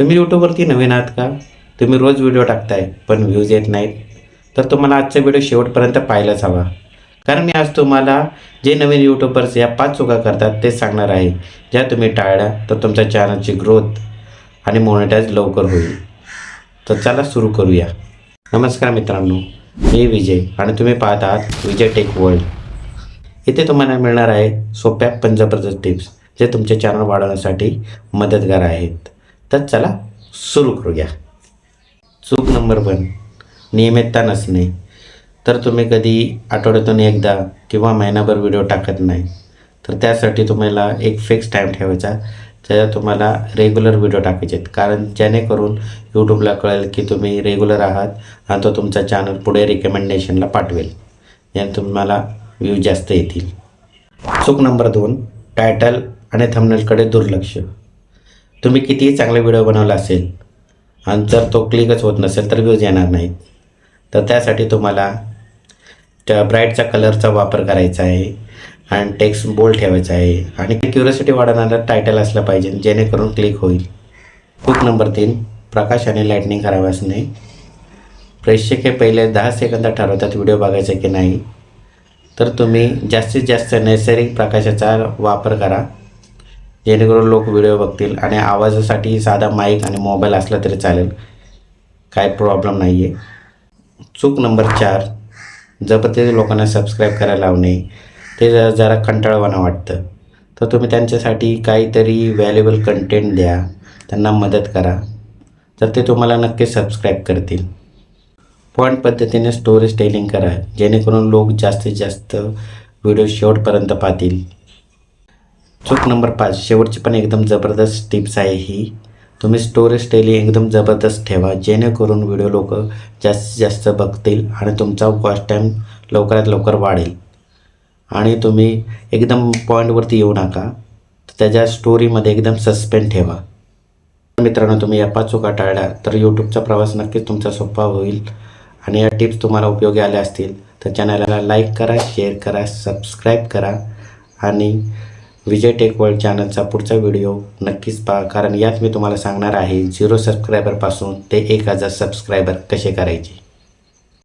तुम्ही यूट्यूबवरती नवीन आहात का? तुम्ही रोज व्हिडिओ टाकताय पण व्ह्यूज येत नाहीत. तर तुम्हाला आजचा व्हिडिओ शेवटपर्यंत पाहायलाच हवा. कारण मी आज तुम्हाला जे नवीन यूट्यूबर्स या पाच चुका करतात ते सांगणार आहे. ज्या तुम्ही टाळल्या तर तुमच्या चॅनलची ग्रोथ आणि मोनिटाईज लवकर होईल. तर चला सुरू करूया. नमस्कार मित्रांनो मी विजय आणि तुम्ही पाहत आहात विजय टेक वर्ल्ड. इथे तुम्हाला मिळणार आहे सोप्या पण जबरदस्त टिप्स जे तुमचे चॅनल वाढवण्यासाठी मदतगार आहेत. तर चला सुरू करूया. चूक नंबर वन नियमितता नसणे. तर तुम्ही कधी आठवड्यातून एकदा किंवा महिनाभर व्हिडिओ टाकत नाही तर त्यासाठी तुम्हाला एक फिक्स टाईम ठेवायचा त्याच्यात तुम्हाला रेग्युलर व्हिडिओ टाकायचे आहेत. कारण जेणेकरून यूट्यूबला कळेल की तुम्ही रेग्युलर आहात आणि तो तुमचा चॅनल पुढे रिकमेंडेशनला पाठवेल. याने तुम्हाला व्ह्यू जास्त येतील. चूक नंबर दोन. टायटल आणि थंबनेलकडे दुर्लक्ष. तुम्ही कितीही चांगला व्हिडिओ बनवला असेल आणि जर तो क्लिकच होत नसेल तर व्ह्यूज येणार नाहीत. तर त्यासाठी तुम्हाला त्या ब्राईटचा कलरचा वापर करायचा आहे आणि टेक्स्ट बोल्ड ठेवायचा आहे. आणि क्युरियोसिटी वाढवणारा टायटल असलं पाहिजे जेणेकरून क्लिक होईल. चूक नंबर तीन प्रकाश आणि लाईटनिंग खराब नाही प्रेक्षक हे पहिले दहा सेकंदात ठरवतात व्हिडिओ बघायचा की नाही. तर तुम्ही जास्तीत जास्त नैसर्गिक प्रकाशाचा वापर करा. जेणेकरून लोक व्हिडिओ बघतील आणि आवाजासाठी साधा माईक आणि मोबाईल असला तरी चालेल. काय प्रॉब्लेम नाही आहे चूक नंबर चार. जबरदस्ती लोकांना सबस्क्राईब करायला लावणे. ते जरा जरा कंटाळवाणं वाटतं. तर तुम्ही त्यांच्यासाठी काहीतरी व्हॅल्युएबल कंटेंट द्या. त्यांना मदत करा. तर ते तुम्हाला नक्की सबस्क्राईब करतील. पॉईंट पद्धतीने स्टोरेज टेलिंग करा. जेणेकरून लोक जास्तीत जास्त व्हिडिओ शेवटपर्यंत पाहतील. चूक नंबर पाच शेवटची पण एकदम जबरदस्त टिप्स आहे ही. तुम्ही स्टोरेज टेली एकदम जबरदस्त ठेवा जेणेकरून व्हिडिओ लोक जास्तीत जास्त बघतील आणि तुमचा वॉच टाईम लवकरात लवकर वाढेल. आणि तुम्ही एकदम पॉईंटवरती येऊ नका त्याच्या स्टोरीमध्ये एकदम सस्पेंड ठेवा. मित्रांनो तुम्ही या पाच चुका टाळल्या तर यूट्यूबचा प्रवास नक्कीच तुमचा सोपा होईल. आणि या टिप्स तुम्हाला उपयोगी आल्या असतील तर चॅनलला लाईक करा शेअर करा सबस्क्राईब करा. आणि विजय टेक वर्ल्ड चॅनलचा पुढचा व्हिडिओ नक्कीच पहा कारण यात मी तुम्हाला सांगणार आहे झिरो सबस्क्रायबरपासून ते एक हजार सबस्क्रायबर कसे करायचे.